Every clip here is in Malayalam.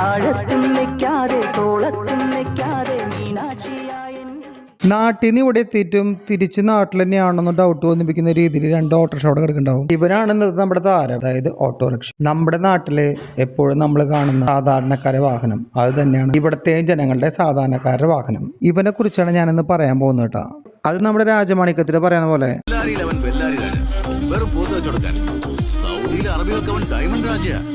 താഴത്തും വെക്കാതെ തോളത്തും വെക്കാതെ മീനാക്ഷിയായ നാട്ടിൽ നിന്ന് ഇവിടെ എത്തിയിട്ടും തിരിച്ച് നാട്ടിൽ തന്നെയാണെന്ന് ഡൗട്ട് തോന്നിപ്പിക്കുന്ന രീതിയിൽ രണ്ട് ഓട്ടോറിക്ഷ അവിടെ കിടക്കുന്നുണ്ടാവും. ഇവരാണെന്നത് നമ്മുടെ താരം അതായത് ഓട്ടോറിക്ഷ നമ്മുടെ നാട്ടിൽ എപ്പോഴും നമ്മൾ കാണുന്ന സാധാരണക്കാരെ വാഹനം. അത് തന്നെയാണ് ഇവിടുത്തെ ജനങ്ങളുടെ സാധാരണക്കാരുടെ വാഹനം. ഇവനെ കുറിച്ചാണ് ഞാനിന്ന് പറയാൻ പോകുന്നത് കേട്ടോ. അത് നമ്മുടെ രാജമാണിക്യത്തിൽ പറയുന്ന പോലെ. വെറും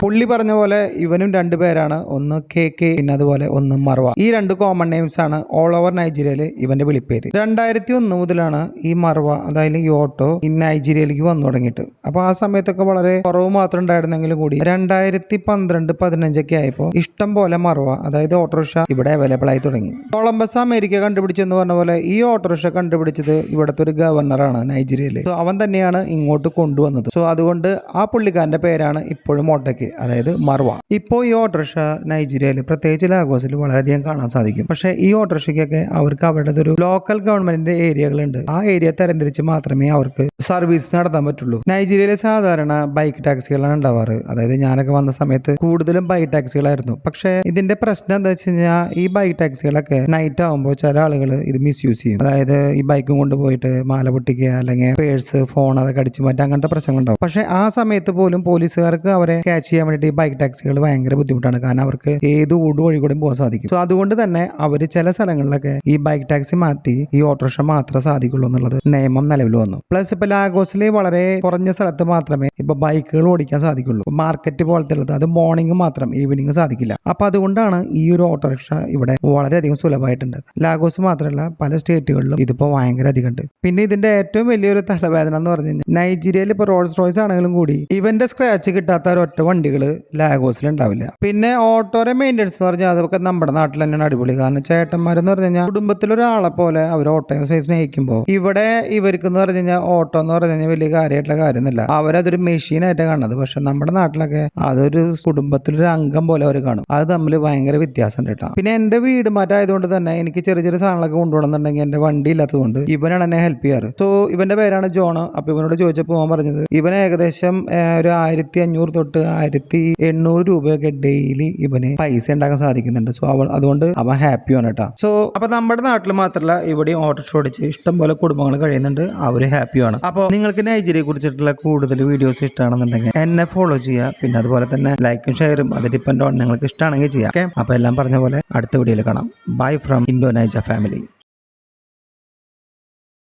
പുള്ളി പറഞ്ഞ പോലെ ഇവനും രണ്ടു പേരാണ്. ഒന്ന് കെ കെ പിന്നെ അതുപോലെ ഒന്ന് മർവ. ഈ രണ്ട് കോമൺ നെയിംസ് ആണ് ഓൾ ഓവർ നൈജീരിയയിൽ ഇവന്റെ വിളിപ്പേര്. രണ്ടായിരത്തി ഒന്ന് മുതലാണ് ഈ മർവ അതായത് ഈ ഓട്ടോ ഈ നൈജീരിയയിലേക്ക് വന്നു തുടങ്ങിയിട്ട്. അപ്പൊ ആ സമയത്തൊക്കെ വളരെ കുറവ് മാത്രം ഉണ്ടായിരുന്നെങ്കിലും കൂടി രണ്ടായിരത്തി പന്ത്രണ്ട് പതിനഞ്ചൊക്കെ ആയപ്പോൾ ഇഷ്ടം പോലെ മർവ അതായത് ഓട്ടോറിക്ഷ ഇവിടെ അവൈലബിൾ ആയി തുടങ്ങി. കൊളംബസ് അമേരിക്ക കണ്ടുപിടിച്ചെന്ന് പറഞ്ഞ പോലെ ഈ ഓട്ടോറിക്ഷ കണ്ടുപിടിച്ചത് ഇവിടുത്തെ ഒരു ഗവർണറാണ് നൈജീരിയയിൽ സോ അവൻ തന്നെയാണ് ഇങ്ങോട്ട് കൊണ്ടുവന്നത്. സോ അതുകൊണ്ട് ആ പുള്ളിക്കാരന്റെ പേരാണ് ഇപ്പോഴും ഓട്ടോയ്ക്ക് അതായത് മർവ. ഇപ്പോൾ ഈ ഓട്ടോറിക്ഷ നൈജീരിയയിൽ പ്രത്യേകിച്ച് ലാഗോസിൽ വളരെയധികം കാണാൻ സാധിക്കും. പക്ഷേ ഈ ഓട്ടോറിക്ഷയ്ക്കൊക്കെ അവർക്ക് അവരുടെ ഒരു ലോക്കൽ ഗവൺമെന്റിന്റെ ഏരിയകളുണ്ട്. ആ ഏരിയ തരംതിരിച്ച് മാത്രമേ അവർക്ക് സർവീസ് നടത്താൻ പറ്റുള്ളൂ. നൈജീരിയയിലെ സാധാരണ ബൈക്ക് ടാക്സികളാണ് ഉണ്ടാവാറ്. അതായത് ഞാനൊക്കെ വന്ന സമയത്ത് കൂടുതലും ബൈക്ക് ടാക്സികളായിരുന്നു പക്ഷേ ഇതിന്റെ പ്രശ്നം എന്താ വെച്ച് കഴിഞ്ഞാൽ ഈ ബൈക്ക് ടാക്സികളൊക്കെ നൈറ്റ് ആകുമ്പോൾ ചില ആളുകൾ ഇത് മിസ്യൂസ് ചെയ്യും. അതായത് ഈ ബൈക്കും കൊണ്ടുപോയിട്ട് മാല പൊട്ടിക്കുക അല്ലെങ്കിൽ പേഴ്സ് ഫോൺ അതൊക്കെ അടിച്ചു മാറ്റുക അങ്ങനത്തെ പ്രശ്നങ്ങളുണ്ടാവും. പക്ഷേ ആ സമയത്ത് പോലും പോലീസുകാർക്ക് അവരെ ക്യാച്ച് ചെയ്യാൻ വേണ്ടിയിട്ട് ഈ ബൈക്ക് ടാക്സികൾ ഭയങ്കര ബുദ്ധിമുട്ടാണ്. കാരണം അവർക്ക് ഏത് ഊട് വഴി കൂടെ പോകാൻ സാധിക്കും. സോ അതുകൊണ്ട് തന്നെ അവർ ചില സ്ഥലങ്ങളിലൊക്കെ ഈ ബൈക്ക് ടാക്സി മാറ്റി ഈ ഓട്ടോറിക്ഷ മാത്രമേ സാധിക്കുള്ളൂ എന്നുള്ളത് നിയമം നിലവിൽ വന്നു. പ്ലസ് ഇപ്പൊ ലാഗോസിൽ വളരെ കുറഞ്ഞ സ്ഥലത്ത് മാത്രമേ ഇപ്പൊ ബൈക്കുകൾ ഓടിക്കാൻ സാധിക്കുള്ളൂ. മാർക്കറ്റ് പോലത്തെ ഉള്ളത് അത് മോർണിംഗ് മാത്രം ഈവനിങ് സാധിക്കില്ല. അപ്പൊ അതുകൊണ്ടാണ് ഈ ഒരു ഓട്ടോറിക്ഷ ഇവിടെ വളരെയധികം സുലഭമായിട്ടുണ്ട്. ലാഗോസ് മാത്രമല്ല പല സ്റ്റേറ്റുകളിലും ഇതിപ്പോ ഭയങ്കര അധികം ഉണ്ട് പിന്നെ ഇതിന്റെ ഏറ്റവും വലിയൊരു തലവേദന എന്ന് പറഞ്ഞു കഴിഞ്ഞാൽ നൈജീരിയയിൽ ഇപ്പൊ റോൾസ് റോയ്സ് ആണെങ്കിലും കൂടി ഇവന്റെ സ്ക്രാച്ച് കിട്ടാത്ത ഒരൊറ്റ വണ്ടികൾ ലാഗോസിൽ ഉണ്ടാവില്ല പിന്നെ ഓട്ടോയുടെ മെയിന്റനൻസ് പറഞ്ഞാൽ അതൊക്കെ നമ്മുടെ നാട്ടിൽ തന്നെയാണ് അടിപൊളി. കാരണം ചേട്ടന്മാരെന്ന് പറഞ്ഞു കഴിഞ്ഞാൽ കുടുംബത്തിലൊരാളെ പോലെ അവർ ഓട്ടോയെ സ്നേഹിക്കുമ്പോൾ ഇവിടെ ഇവർക്ക് എന്ന് പറഞ്ഞു കഴിഞ്ഞാൽ ഓട്ടോ എന്ന് പറഞ്ഞു കഴിഞ്ഞാൽ വലിയ കാര്യമായിട്ടുള്ള കാര്യമൊന്നുമില്ല. അവരതൊരു മെഷീനായിട്ട് കാണുന്നത്. പക്ഷെ നമ്മുടെ നാട്ടിലൊക്കെ അതൊരു കുടുംബത്തിലൊരു അംഗം പോലെ അവർ കാണും. അത് തമ്മിൽ ഭയങ്കര വ്യത്യാസം കേട്ടോ. പിന്നെ എന്റെ വീട് മാറ്റമായതുകൊണ്ട് തന്നെ എനിക്ക് ചെറിയ ചെറിയ സാധനങ്ങളൊക്കെ കൊണ്ടുപോകണമെന്നുണ്ടെങ്കിൽ എന്റെ വണ്ടി ഇല്ലാത്തതുകൊണ്ട് ഇവനാണ് എന്നെ ഹെൽപ്പ് ചെയ്യാറ്. സോ ഇവന്റെ പേരാണ് ജോൺ അപ്പൊ ഇവനോട് ചോദിച്ചപ്പോൾ പറഞ്ഞത് ഇവൻ ഏകദേശം ഒരു ആയിരത്തി അഞ്ഞൂറ് തൊട്ട് ആയിരത്തി എണ്ണൂറ് രൂപയൊക്കെ ഡെയിലി ഇവന് പൈസ ഉണ്ടാക്കാൻ സാധിക്കുന്നുണ്ട്. സോ അവൾ അതുകൊണ്ട് അവൻ ഹാപ്പിയാണ് കേട്ടോ. സോ അപ്പൊ നമ്മുടെ നാട്ടിൽ മാത്രമല്ല ഇവിടെ ഓട്ടോറിക്ഷ ഓടിച്ച് ഇഷ്ടം പോലെ കുടുംബങ്ങൾ കഴിയുന്നുണ്ട്. അവർ ഹാപ്പിയാണ് അപ്പോൾ നിങ്ങൾക്ക് നൈജീരിയെ കുറിച്ചിട്ടുള്ള കൂടുതൽ വീഡിയോസ് ഇഷ്ടമാണെന്നുണ്ടെങ്കിൽ എന്നെ ഫോളോ ചെയ്യുക. പിന്നെ അതുപോലെ തന്നെ ലൈക്കും ഷെയറും അത് ഡിപ്പെൻഡ് ഓൺ നിങ്ങൾക്ക് ഇഷ്ടമാണെങ്കിൽ ചെയ്യാം. ഓക്കെ അപ്പോൾ എല്ലാം പറഞ്ഞ പോലെ അടുത്ത വീഡിയോയിൽ കാണാം. Bye from Indo family